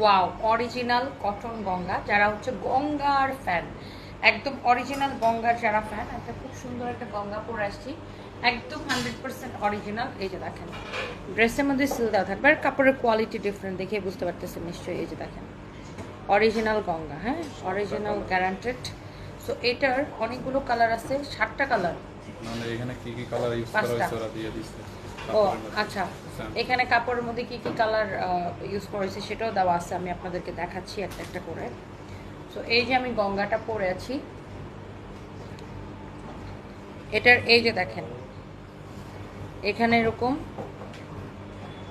Wow original cotton Ganga যারা হচ্ছে গঙ্গার ফ্যান একদম অরিজিনাল গঙ্গার যারা ফ্যান একটা খুব সুন্দর একটা গঙ্গা পরে আসছি। একদম হান্ড্রেড পার্সেন্ট অরিজিনাল এই যে দেখেন। ড্রেসের মধ্যে সিল দেওয়া থাকবে আর কাপড়ের কোয়ালিটি ডিফারেন্ট দেখে বুঝতে পারতেছেন নিশ্চয়ই এই যে দেখেন। অরিজিনাল গঙ্গা হ্যাঁ? অরিজিনাল গ্যারান্টেড সো এটার অনেকগুলো কালার আছে ষাটটা কালার মানে এখানে কি কি কালার ইউজ করা। হয়েছে ওরা দিয়ে দিচ্ছে? ও আচ্ছা। এখানে কাপড়ের মধ্যে কি কি কালার ইউজ করেছি সেটাও দেওয়া আছে আমি আপনাদেরকে দেখাচ্ছি একটা একটা করে। সো এই যে আমি গঙ্গাটা পরে আছি এটার এই যে দেখেন এখানে এরকম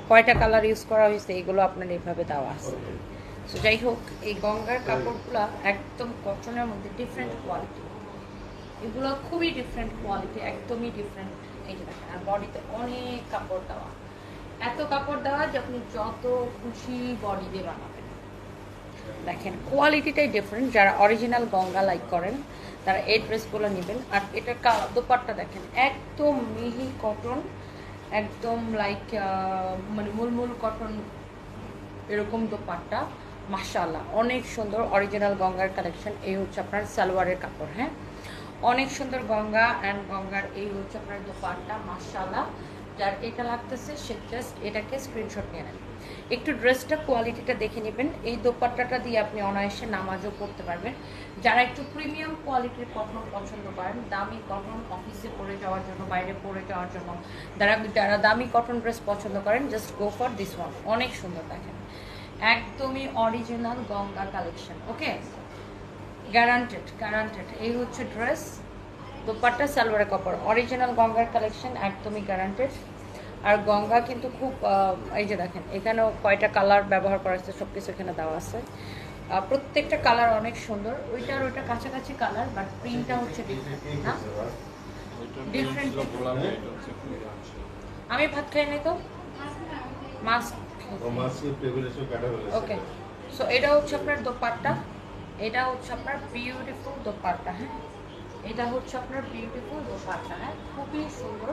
কয়টা কালার ইউজ করা হয়েছে এগুলো আপনার এইভাবে দেওয়া আছে। সো যাই হোক এই গঙ্গার কাপড়গুলো একদম কটনের মধ্যে ডিফারেন্ট কোয়ালিটি এগুলো খুবই ডিফারেন্ট কোয়ালিটি একদমই ডিফারেন্ট এই দেখেন, আর বডিতে অনেক কাপড় দেওয়া। এত কাপড় দেওয়া যে আপনি যত খুশি বডি দিয়ে বানাবেন। দেখেন কোয়ালিটিটাই ডিফারেন্ট যারা অরিজিনাল গঙ্গা লাইক করেন, তারা এই ড্রেসগুলো নেবেন। আর এটার দোপাট্টা দেখেন, একদম মিহি কটন একদম লাইক মানে মূলমূল কটন এরকম দোপাট্টা। মাশাআল্লাহ, অনেক সুন্দর অরিজিনাল গঙ্গার কালেকশন এই হচ্ছে আপনার সালোয়ারের কাপড় হ্যাঁ? অনেক সুন্দর গঙ্গা অ্যান্ড গঙ্গার এই হচ্ছে আপনার দোপাট্টা, মাশাআল্লাহ। যার এটা লাগতেছে, সে জাস্ট এটাকে স্ক্রিনশট নিয়ে নেন। একটু ড্রেসটা কোয়ালিটিটা দেখে নেবেন। এই দোপাট্টাটা দিয়ে আপনি অনায়াসে নামাজও পড়তে পারবেন। যারা একটু প্রিমিয়াম কোয়ালিটির কটন পছন্দ করেন, দামি কটন অফিসে পরে যাওয়ার জন্য, বাইরে পরে যাওয়ার জন্য, যারা যারা দামি কটন ড্রেস পছন্দ করেন just go for this one অনেক সুন্দর দেখেন। একদমই original Ganga collection okay guaranteed guaranteed এই হচ্ছে ড্রেস দোপাট্টা সালোয়ারের কাপড়। অরিজিনাল গঙ্গার কালেকশন একদমই গ্যারান্টেড আর গঙ্গা কিন্তু খুব এই যে দেখেন এখানেও কয়টা কালার ব্যবহার করা হচ্ছে সব কিছু এখানে দেওয়া আছে। প্রত্যেকটা কালার অনেক সুন্দর। ওইটার ওইটা কাছাকাছি কালার বাট প্রিন্টটা হচ্ছে ডিফারেন্ট না? Different. আমি ভাত খাই নাই তো? মাস্ক ওকে সো এটা হচ্ছে আপনার দোপাট্টা। এটা হচ্ছে আপনার বিউটিফুল দোপাট্টা হ্যাঁ? এটা হচ্ছে আপনার বিউটিফুল দোপাট্টা হ্যাঁ? খুবই সুন্দর।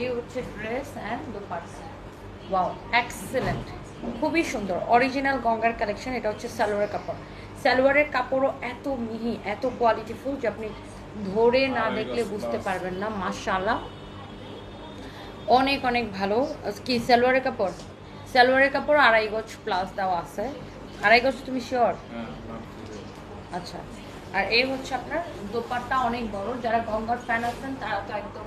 এই হচ্ছে dress and dupatta. Wow excellent খুবই সুন্দর। অরিজিনাল গঙ্গার কালেকশন এটা হচ্ছে সালোয়ারের কাপড়। সালোয়ারের কাপড়ও এত মিহি এত কোয়ালিটিফুল যে আপনি ধরে না দেখলে বুঝতে পারবেন না মাশাআল্লাহ। অনেক অনেক ভালো। কি সালোয়ারের কাপড়? সালোয়ারের কাপড় আড়াই গজ প্লাস দেওয়া আছে। আড়াই গজ তুমি শিওর আচ্ছা। আর এই হচ্ছে আপনার দোপাট্টা অনেক বড়। যারা গঙ্গার ফ্যান আছেন, তারা তো একদম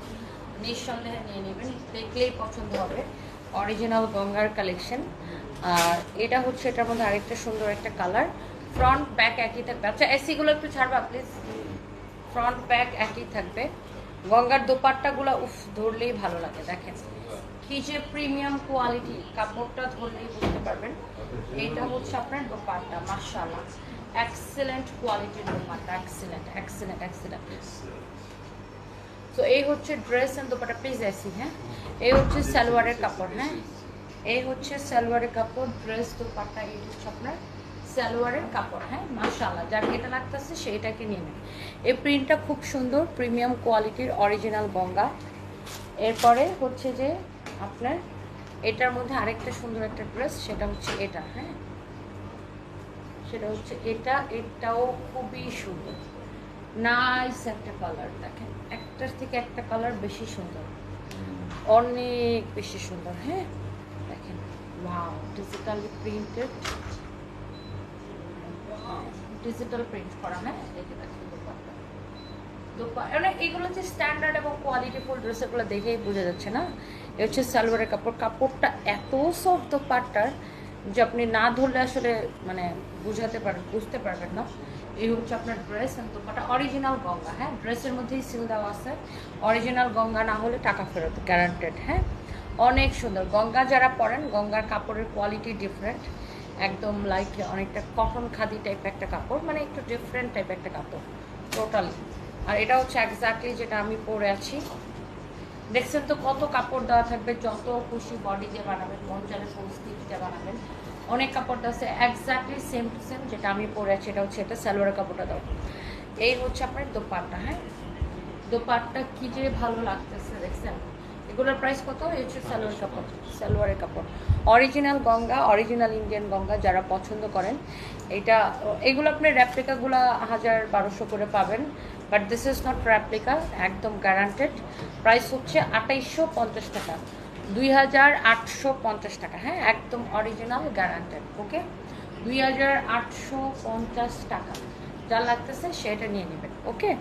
নিঃসন্দেহে নিয়ে নেবেন। দেখলেই পছন্দ হবে। অরিজিনাল গঙ্গার কালেকশন আর এটা হচ্ছে, এটার মধ্যে আরেকটা সুন্দর একটা কালার ফ্রন্ট ব্যাক একই থাকবে। আচ্ছা এসিগুলো একটু ছাড়বা প্লিজ ফ্রন্ট ব্যাক একই থাকবে। গঙ্গার দোপাট্টাগুলো, উফ, ধরলেই ভালো লাগে, দেখেন। কি যে প্রিমিয়াম কোয়ালিটি কাপড়টা ধরলেই বুঝতে পারবেন। এইটা হচ্ছে আপনার দোপাট্টা, মাশাআল্লাহ। এক্সেলেন্ট কোয়ালিটির দোপাট্টা এক্সেলেন্ট এক্সেলেন্ট এক্সেলেন্ট তো এই হচ্ছে ড্রেস এন্ড দোপাট্টা প্লিজ এসি হ্যাঁ? এই হচ্ছে সালোয়ারের কাপড় হ্যাঁ? এই হচ্ছে সালোয়ারের কাপড় ড্রেস দোপাট্টা এই হচ্ছে আপনার সালোয়ারের কাপড় হ্যাঁ? মাশাআল্লাহ যার এটা লাগতেছে সেইটাকে নিয়ে নেন। এই প্রিন্টটা খুব সুন্দর প্রিমিয়াম কোয়ালিটির অরিজিনাল গঙ্গা। এরপরে হচ্ছে যে আপনার এটার মধ্যে আরেকটা সুন্দর একটা ড্রেস সেটা হচ্ছে এটা হ্যাঁ? সেটা হচ্ছে এটা এটাও খুবই সুন্দর। নাইস একটা কালার দেখেন একটার থেকে একটা কালার বেশি সুন্দর। অনেক বেশি সুন্দর হ্যাঁ? দেখেন wow digitally printed digital print করা হ্যাঁ? দেখে দেখেন মানে এগুলো যে স্ট্যান্ডার্ড এবং কোয়ালিটিফুল ড্রেসগুলো দেখেই বোঝা যাচ্ছে না? এ হচ্ছে সালোয়ারের কাপড়। কাপড়টা এত সফট দোপাট্টার যে আপনি না ধরলে আসলে মানে বুঝাতে পারবেন বুঝতে পারবেন না। এই হচ্ছে আপনার ড্রেস দোপাটা অরিজিনাল গঙ্গা হ্যাঁ? ড্রেসের মধ্যেই সিল দেওয়া আছে। অরিজিনাল গঙ্গা না হলে টাকা ফেরত গ্যারান্টেড হ্যাঁ? অনেক সুন্দর। গঙ্গা যারা পরেন, গঙ্গার কাপড়ের কোয়ালিটি ডিফারেন্ট একদম লাইক অনেকটা কটন খাদি টাইপ একটা কাপড় মানে একটু ডিফারেন্ট টাইপ একটা কাপড়। টোটালি আর এটা হচ্ছে এক্স্যাক্টলি যেটা আমি পরে আছি। দেখছেন তো কত কাপড় দেওয়া থাকবে, যত খুশি বডি দিয়ে বানাবেন, মন চালে দিয়ে বানাবেন। অনেক কাপড় দেওয়া আছে এক্স্যাক্টলি সেম টু সেম যেটা আমি পরে আছি, এটা হচ্ছে এটা সালোয়ারের কাপড়টা দাও। এই হচ্ছে আপনার দোপাট্টা হ্যাঁ? দোপাট্টা কি যে ভালো লাগতেছে, দেখছেন? এগুলোর প্রাইস কত? এই হচ্ছে সালোয়ার কাপড় সালোয়ারের কাপড়। Original Ganga original Indian Ganga, যারা পছন্দ করেন, এটা, এগুলো আপনি র্যাপ্লিকাগুলো হাজার বারোশো করে পাবেন। But this is not replica একদম গ্যারান্টেড প্রাইস হচ্ছে আটাইশো পঞ্চাশ টাকা। দুই হাজার আটশো পঞ্চাশ টাকা হ্যাঁ? একদম অরিজিনাল গ্যারান্টেড ওকে দুই হাজার আটশো পঞ্চাশ টাকা। যা লাগতেছে সেটা নিয়ে নেবেন ওকে